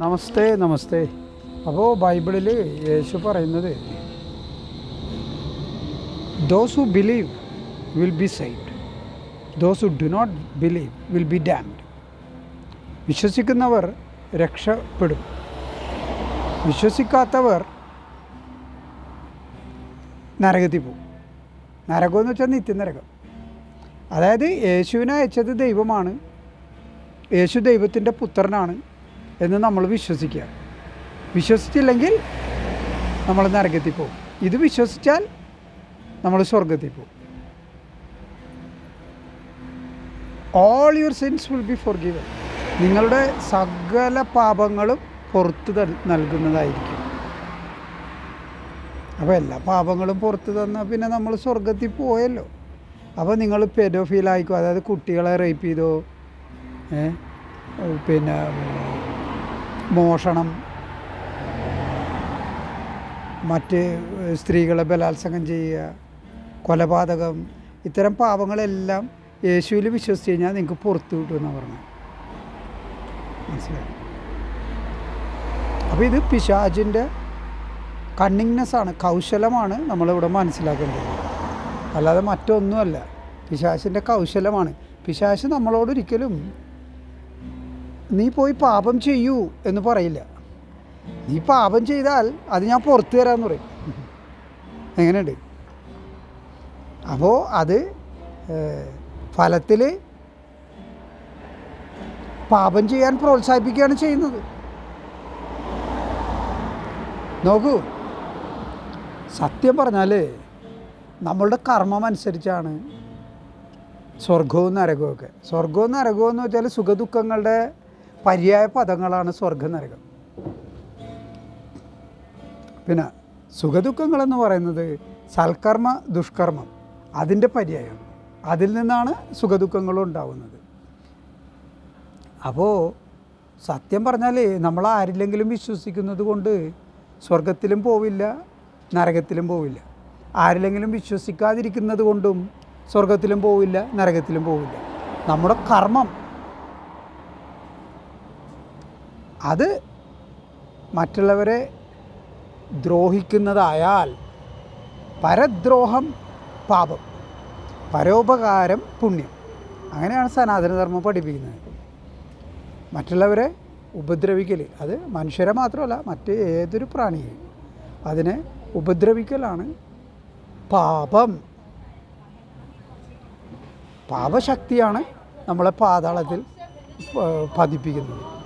നമസ്തേ നമസ്തേ. അപ്പോൾ ബൈബിളിൽ യേശു പറയുന്നത് those who believe will be saved those who do not believe will be damned വിശ്വസിക്കുന്നവർ രക്ഷപ്പെടും. വിശ്വസിക്കാത്തവർ നരകത്തിൽ പോകും. നരകമെന്ന് വെച്ചാൽ നിത്യനരകം. അതായത് യേശുവിനെ അയച്ചത് ദൈവമാണ്. യേശു ദൈവത്തിന്റെ പുത്രനാണ്. എന്ന് നമ്മൾ വിശ്വസിക്കുക. വിശ്വസിച്ചില്ലെങ്കിൽ നമ്മൾ നരകത്തിൽ പോകും. ഇത് വിശ്വസിച്ചാൽ നമ്മൾ സ്വർഗത്തിൽ പോകും. All your sins will be forgiven നിങ്ങളുടെ സകല പാപങ്ങളും പുറത്ത് നൽകുന്നതായിരിക്കും. അപ്പോൾ എല്ലാ പാപങ്ങളും പുറത്ത് തന്നാൽ പിന്നെ നമ്മൾ സ്വർഗത്തിൽ പോയല്ലോ. അപ്പോൾ നിങ്ങൾ പെഡോഫീലായിക്കോ അതായത് കുട്ടികളെ റേപ്പ് ചെയ്തോ പിന്നെ മോഷണം. മറ്റ് സ്ത്രീകളെ ബലാത്സംഗം ചെയ്യുക കൊലപാതകം ഇത്തരം പാപങ്ങളെല്ലാം യേശുവിൽ വിശ്വസിച്ച് കഴിഞ്ഞാൽ നിങ്ങൾക്ക് പുറത്തു കിട്ടുമെന്നാണ് പറഞ്ഞത്. മനസ്സിലായി? അപ്പോൾ ഇത് പിശാജിന്റെ കണ്ണിങ്നെസ് ആണ് കൗശലമാണ് നമ്മളിവിടെ മനസ്സിലാക്കേണ്ടത്. അല്ലാതെ മറ്റൊന്നുമല്ല. പിശാശിന്റെ കൗശലമാണ്. പിശാശ് നമ്മളോട് ഒരിക്കലും നീ പോയി പാപം ചെയ്യൂ എന്ന് പറയില്ല. നീ പാപം ചെയ്താൽ അത് ഞാൻ പുറത്തു തരാമെന്ന് പറയും. എങ്ങനെയുണ്ട്? അപ്പോൾ അത് ഫലത്തിൽ പാപം ചെയ്യാൻ പ്രോത്സാഹിപ്പിക്കുകയാണ് ചെയ്യുന്നത്. നോക്കൂ സത്യം പറഞ്ഞാൽ നമ്മളുടെ കർമ്മം അനുസരിച്ചാണ് സ്വർഗവും നരകവും ഒക്കെ. സ്വർഗവും നരകവും എന്ന് വെച്ചാൽ സുഖദുഃഖങ്ങളുടെ പര്യായ പദങ്ങളാണ് സ്വർഗ നരകം പിന്നെ സുഖദുഃഖങ്ങളെന്ന് പറയുന്നത് സൽക്കർമ്മ ദുഷ്കർമ്മം അതിന്റെ പര്യായം. അതിൽ നിന്നാണ് സുഖദുഃഖങ്ങളും ഉണ്ടാവുന്നത്. അപ്പോൾ സത്യം പറഞ്ഞാൽ നമ്മൾ ആരില്ലെങ്കിലും വിശ്വസിക്കുന്നത് കൊണ്ട് സ്വർഗത്തിലും പോവില്ല നരകത്തിലും പോവില്ല. ആരിലെങ്കിലും വിശ്വസിക്കാതിരിക്കുന്നത് കൊണ്ടും സ്വർഗത്തിലും പോവില്ല നരകത്തിലും പോവില്ല. നമ്മുടെ കർമ്മം അത് മറ്റുള്ളവരെ ദ്രോഹിക്കുന്നതായാൽ പരദ്രോഹം പാപം പരോപകാരം പുണ്യം. അങ്ങനെയാണ് സനാതനധർമ്മം പഠിപ്പിക്കുന്നത്. മറ്റുള്ളവരെ ഉപദ്രവിക്കൽ അത് മനുഷ്യരെ മാത്രമല്ല മറ്റ് ഏതൊരു പ്രാണിയെയും. അതിനെ ഉപദ്രവിക്കലാണ് പാപം. പാപശക്തിയാണ് നമ്മളെ പാതാളത്തിൽ പതിപ്പിക്കുന്നത്.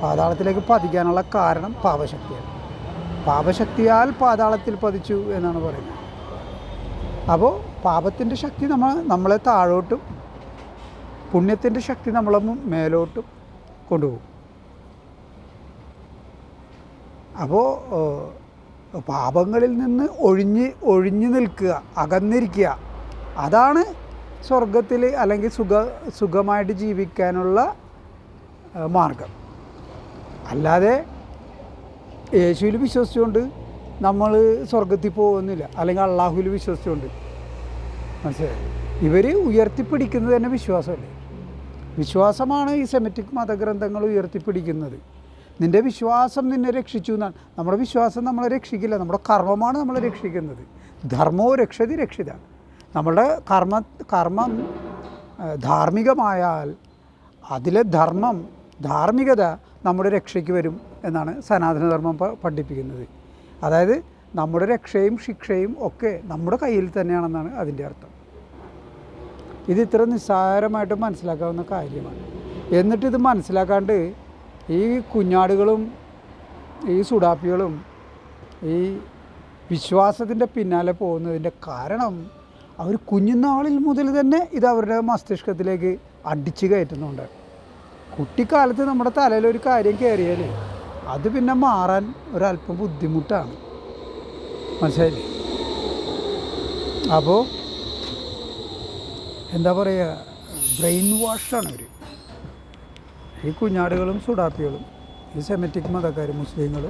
പാതാളത്തിലേക്ക് പതിക്കാനുള്ള കാരണം പാപശക്തിയാണ്. പാപശക്തിയാൽ പാതാളത്തിൽ പതിച്ചു എന്നാണ് പറയുന്നത്. അപ്പോൾ പാപത്തിന്റെ ശക്തി നമ്മൾ നമ്മളെ താഴോട്ടും പുണ്യത്തിന്റെ ശക്തി നമ്മളെ മേലോട്ടും കൊണ്ടുപോകും. അപ്പോൾ പാപങ്ങളിൽ നിന്ന് ഒഴിഞ്ഞ് ഒഴിഞ്ഞു നിൽക്കുക അകന്നിരിക്കുക അതാണ് സ്വർഗത്തിൽ അല്ലെങ്കിൽ സുഖ സുഖമായിട്ട് ജീവിക്കാനുള്ള മാർഗം. അല്ലാതെ യേശുവിൽ വിശ്വസിച്ചുകൊണ്ട് നമ്മൾ സ്വർഗത്തിൽ പോകുന്നില്ല. അല്ലെങ്കിൽ അള്ളാഹുവിൽ വിശ്വസിച്ചുകൊണ്ട്. മനസ്സിലായി? ഇവർ ഉയർത്തിപ്പിടിക്കുന്നത് തന്നെ വിശ്വാസമല്ലേ? വിശ്വാസമാണ് ഈ സെമറ്റിക് മതഗ്രന്ഥങ്ങൾ ഉയർത്തിപ്പിടിക്കുന്നത്. നിന്റെ വിശ്വാസം നിന്നെ രക്ഷിച്ചു എന്നാണ്. നമ്മുടെ വിശ്വാസം നമ്മളെ രക്ഷിക്കില്ല. നമ്മുടെ കർമ്മമാണ് നമ്മളെ രക്ഷിക്കുന്നത്. ധർമ്മോ രക്ഷതി രക്ഷിത നമ്മുടെ കർമ്മ കർമ്മം ധാർമ്മികമായാൽ അതിലെ ധർമ്മം ധാർമ്മികത നമ്മുടെ രക്ഷയ്ക്ക് വരും എന്നാണ് സനാതനധർമ്മം പഠിപ്പിക്കുന്നത്. അതായത് നമ്മുടെ രക്ഷയും ശിക്ഷയും ഒക്കെ നമ്മുടെ കയ്യിൽ തന്നെയാണെന്നാണ് അതിന്റെ അർത്ഥം. ഇത് ഇത്ര നിസ്സാരമായിട്ട് മനസ്സിലാക്കാവുന്ന കാര്യമാണ്. എന്നിട്ട് ഇത് മനസ്സിലാക്കാണ്ട് ഈ കുഞ്ഞാടുകളും ഈ സുഡാപ്പികളും ഈ വിശ്വാസത്തിന്റെ പിന്നാലെ പോകുന്നതിന്റെ കാരണം അവർ കുഞ്ഞുനാളിൽ മുതൽ തന്നെ ഇത് അവരുടെ മസ്തിഷ്കത്തിലേക്ക് അടിച്ചു കയറ്റുന്നുണ്ട്. കുട്ടിക്കാലത്ത് നമ്മുടെ തലയിൽ ഒരു കാര്യം കയറിയാൽ അത് പിന്നെ മാറാൻ ഒരല്പം ബുദ്ധിമുട്ടാണ്. മനസ്സിലായില്ലേ? അപ്പോൾ എന്താ പറയുക ബ്രെയിൻ വാഷാണ് അവർ ഈ കുഞ്ഞാടുകളും സുഡാപ്പികളും ഈ സെമറ്റിക് മതക്കാർ മുസ്ലിങ്ങൾ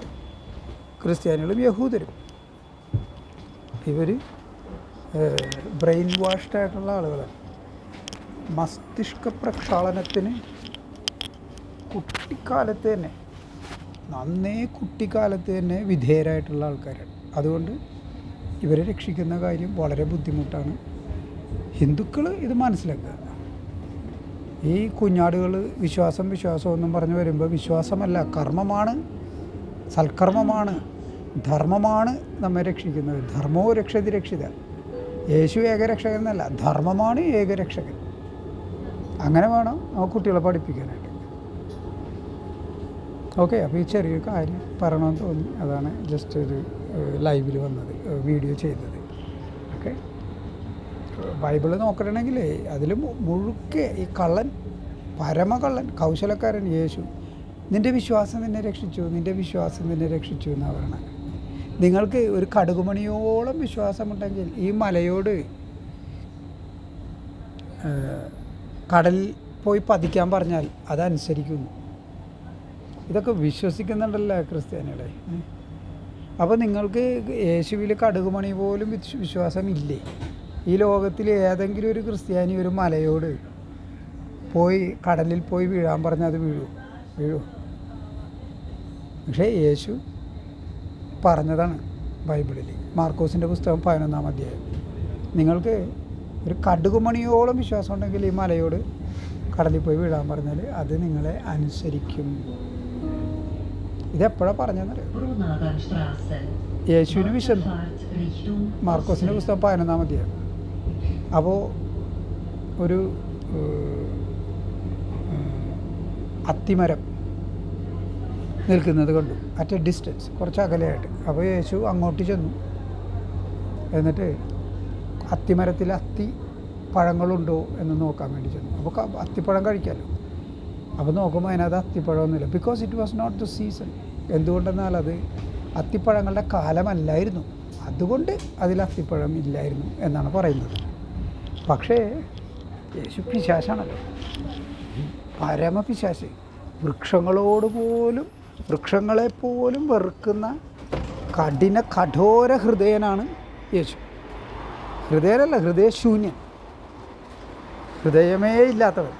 ക്രിസ്ത്യാനികളും യഹൂദരും ഇവർ ബ്രെയിൻ വാഷ്ഡ് ആയിട്ടുള്ള ആളുകളാണ്. മസ്തിഷ്ക പ്രക്ഷാളനത്തിന് കുട്ടിക്കാലത്ത് തന്നെ. നന്നേ കുട്ടിക്കാലത്ത് തന്നെ വിധേയരായിട്ടുള്ള ആൾക്കാരാണ്. അതുകൊണ്ട് ഇവരെ രക്ഷിക്കുന്ന കാര്യം വളരെ ബുദ്ധിമുട്ടാണ്. ഹിന്ദുക്കൾ ഇത് മനസ്സിലാക്കുക. ഈ കുഞ്ഞാടുകൾ വിശ്വാസം വിശ്വാസം എന്നും പറഞ്ഞു വരുമ്പോൾ വിശ്വാസമല്ല കർമ്മമാണ് സൽക്കർമ്മമാണ് ധർമ്മമാണ് നമ്മെ രക്ഷിക്കുന്നത്. ധർമ്മോ രക്ഷതി രക്ഷിത. യേശു ഏകരക്ഷകൻ എന്നല്ല ധർമ്മമാണ് ഏകരക്ഷകൻ അങ്ങനെ വേണം ആ കുട്ടികളെ പഠിപ്പിക്കാനായിട്ട്. ഓക്കെ അപ്പോൾ ഈ ചെറിയൊരു കാര്യം പറയണമെന്ന് തോന്നി. അതാണ് ജസ്റ്റ് ഒരു ലൈവിൽ വന്നത് വീഡിയോ ചെയ്തത്. ഓക്കെ. ബൈബിൾ നോക്കണമെങ്കിൽ അതിൽ മുഴുക്കെ ഈ കള്ളൻ പരമകള്ളൻ കൗശലക്കാരൻ യേശു നിന്റെ വിശ്വാസം നിന്നെ രക്ഷിച്ചു നിന്റെ വിശ്വാസം നിന്നെ രക്ഷിച്ചു എന്നാണ് പറയണത് നിങ്ങൾക്ക് ഒരു കടുകുമണിയോളം വിശ്വാസമുണ്ടെങ്കിൽ ഈ മലയോട് കടലിൽ പോയി പതിക്കാൻ പറഞ്ഞാൽ അതനുസരിക്കുന്നു. ഇതൊക്കെ വിശ്വസിക്കുന്നുണ്ടല്ലോ ക്രിസ്ത്യാനികളെ. അപ്പോൾ നിങ്ങൾക്ക് യേശുവിൽ കടുകുമണി പോലും വിശ്വാസം ഇല്ലേ ഈ ലോകത്തിൽ ഏതെങ്കിലും ഒരു ക്രിസ്ത്യാനി ഒരു മലയോട് പോയി കടലിൽ പോയി വീഴാൻ പറഞ്ഞാൽ അത് വീഴൂ വീഴൂ. പക്ഷേ യേശു പറഞ്ഞതാണ് ബൈബിളിൽ മാർക്കോസിന്റെ പുസ്തകം പതിനൊന്നാം അധ്യായം. നിങ്ങൾക്ക് ഒരു കടുകുമണിയോളം വിശ്വാസം ഉണ്ടെങ്കിൽ ഈ മലയോട് കടലിൽ പോയി വീഴാൻ പറഞ്ഞാൽ അത് നിങ്ങളെ അനുസരിക്കും. ഇതെപ്പോഴാണ് പറഞ്ഞതെന്നറിയോ. യേശുവിന് വിശന്ന് മാർക്കോസിന്റെ പുസ്തകം പതിനൊന്നാം അധ്യായം. അപ്പോൾ ഒരു അത്തിമരം നിൽക്കുന്നത് കണ്ടു. അറ്റ് എ ഡിസ്റ്റൻസ് കുറച്ച് അകലെയായിട്ട്. അപ്പോൾ യേശു അങ്ങോട്ട് ചെന്നു. എന്നിട്ട് അത്തിമരത്തിൽ അത്തി പഴങ്ങളുണ്ടോ എന്ന് നോക്കാൻ വേണ്ടി ചെന്നു. അപ്പോൾ അത്തിപ്പഴം കഴിക്കാമല്ലോ അപ്പോൾ നോക്കുമ്പോൾ അതിനകത്ത് അത്തിപ്പഴമൊന്നുമില്ല because it was not the season എന്തുകൊണ്ടെന്നാൽ അത് അത്തിപ്പഴങ്ങളുടെ കാലമല്ലായിരുന്നു. അതുകൊണ്ട് അതിൽ അത്തിപ്പഴം ഇല്ലായിരുന്നു എന്നാണ് പറയുന്നത്. പക്ഷേ യേശു പിശാശാണല്ലോ. പരമപിശാശ് വൃക്ഷങ്ങളോട് പോലും വൃക്ഷങ്ങളെപ്പോലും വെറുക്കുന്ന കഠിന കഠോര ഹൃദയനാണ് യേശു. ഹൃദയനല്ല ഹൃദയശൂന്യൻ. ഹൃദയമേ ഇല്ലാത്തവൻ.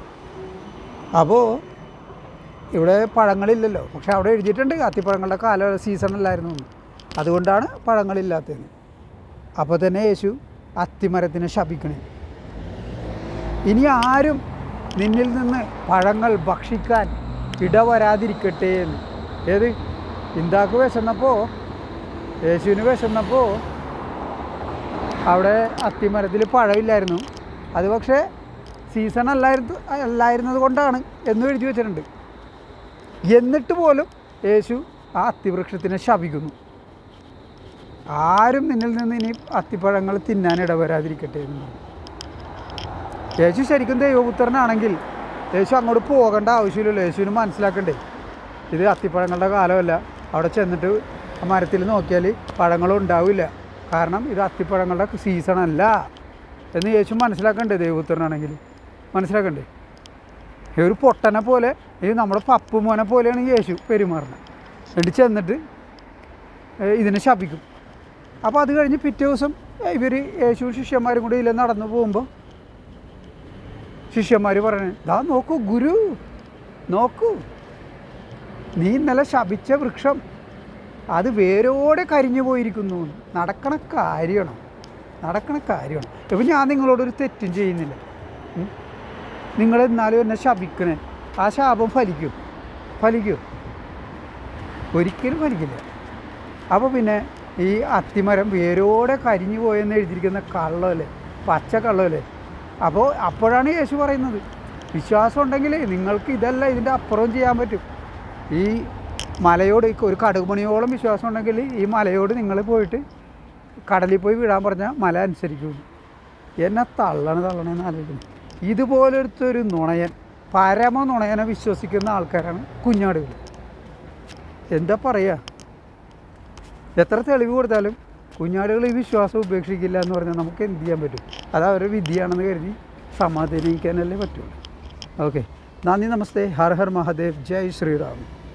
അപ്പോൾ ഇവിടെ പഴങ്ങളില്ലല്ലോ. പക്ഷെ അവിടെ എഴുതിയിട്ടുണ്ട് കാത്തിപ്പഴങ്ങളുടെ കാല എന്ന്. അതുകൊണ്ടാണ് പഴങ്ങളില്ലാത്തത് അപ്പോൾ തന്നെ യേശു അത്തിമരത്തിനെ ശപിക്കണേ. ഇനി ആരും നിന്നിൽ നിന്ന് പഴങ്ങൾ ഭക്ഷിക്കാൻ ഇടവരാതിരിക്കട്ടെ എന്ന്. ഏത്? ഇന്താക്ക് വിശന്നപ്പോൾ യേശുവിന് വിശന്നപ്പോൾ അവിടെ അത്തിമരത്തിൽ പഴമില്ലായിരുന്നു. അത് പക്ഷേ സീസൺ അല്ലായിരുന്നു അല്ലായിരുന്നത് കൊണ്ടാണ് എന്നും എഴുതി വെച്ചിട്ടുണ്ട്. എന്നിട്ട് പോലും യേശു ആ അത്തിവൃക്ഷത്തിനെ ശപിക്കുന്നു. ആരും നിന്നിൽ നിന്ന് ഇനി അത്തിപ്പഴങ്ങൾ തിന്നാൻ ഇടവരാതിരിക്കട്ടെ എന്ന്. യേശു ശരിക്കും ദൈവപുത്രനാണെങ്കിൽ യേശു അങ്ങോട്ട് പോകേണ്ട ആവശ്യമില്ലല്ലോ. യേശുവിന് മനസ്സിലാക്കണ്ടേ? ഇത് അത്തിപ്പഴങ്ങളുടെ കാലമല്ല. അവിടെ ചെന്നിട്ട് മരത്തിൽ നോക്കിയാൽ പഴങ്ങളും ഉണ്ടാവില്ല. കാരണം ഇത് അത്തിപ്പഴങ്ങളുടെ സീസണല്ല എന്ന് യേശു മനസ്സിലാക്കണ്ടേ ദൈവപുത്രനാണെങ്കിൽ? മനസ്സിലാക്കണ്ടേ? ഈ ഒരു പൊട്ടനെ പോലെ ഈ നമ്മുടെ പപ്പു മോനെ പോലെയാണ് യേശു പെരുമാറുന്നത്. എന്നിട്ട് ചെന്നിട്ട് ഇതിനെ ശപിക്കും. അപ്പോൾ അത് കഴിഞ്ഞ് പിറ്റേ ദിവസം ഇവർ യേശു ശിഷ്യന്മാരും കൂടി ഇതിൽ നടന്നു പോകുമ്പോൾ ശിഷ്യന്മാർ പറയണേ ദാ നോക്കൂ ഗുരു നോക്കൂ. നീ ഇന്നലെ ശപിച്ച വൃക്ഷം അത് വേരോടെ കരിഞ്ഞു പോയിരിക്കുന്നു. നടക്കണ കാര്യമാണ്? നടക്കണ കാര്യമാണ്? ഇപ്പം ഞാൻ നിങ്ങളോടൊരു തെറ്റും ചെയ്യുന്നില്ല? നിങ്ങൾ എന്നാലും എന്നെ ശപിക്കണേ. ആ ശാപം ഫലിക്കും. ഫലിക്കും. ഒരിക്കലും ഫലിക്കില്ല. അപ്പോൾ പിന്നെ ഈ അത്തിമരം വേരോടെ കരിഞ്ഞു പോയെന്ന് എഴുതിയിരിക്കുന്ന കള്ളമല്ലേ പച്ച കള്ളമല്ലേ അപ്പോൾ അപ്പോഴാണ് യേശു പറയുന്നത്. വിശ്വാസം ഉണ്ടെങ്കിൽ നിങ്ങൾക്ക് ഇതല്ല ഇതിന്റെ അപ്പുറം ചെയ്യാൻ പറ്റും. ഈ മലയോട് ഒരു കടുകുമണിയോളം വിശ്വാസം ഉണ്ടെങ്കിൽ ഈ മലയോട് നിങ്ങൾ പോയിട്ട് കടലിൽ പോയി വീടാൻ പറഞ്ഞാൽ മല അനുസരിക്കും. എന്നെ തള്ളണ തള്ളണെന്ന് ആലോചിക്കുന്നു. ഇതുപോലൊരുത്തൊരു നുണയൻ പരമ നുണയനെ വിശ്വസിക്കുന്ന ആൾക്കാരാണ് കുഞ്ഞാടുകൾ. എന്താ പറയുക എത്ര തെളിവ് കൊടുത്താലും കുഞ്ഞാടുകൾ ഈ വിശ്വാസം ഉപേക്ഷിക്കില്ല എന്ന് പറഞ്ഞാൽ നമുക്ക് എന്ത് ചെയ്യാൻ പറ്റും? അത് അവരുടെ വിധിയാണെന്ന് കരുതി സമാധാനിക്കാനല്ലേ പറ്റുള്ളൂ. ഓക്കെ. നന്ദി നമസ്തേ. ഹർ ഹർ മഹാദേവ്. ജയ് ശ്രീറാം.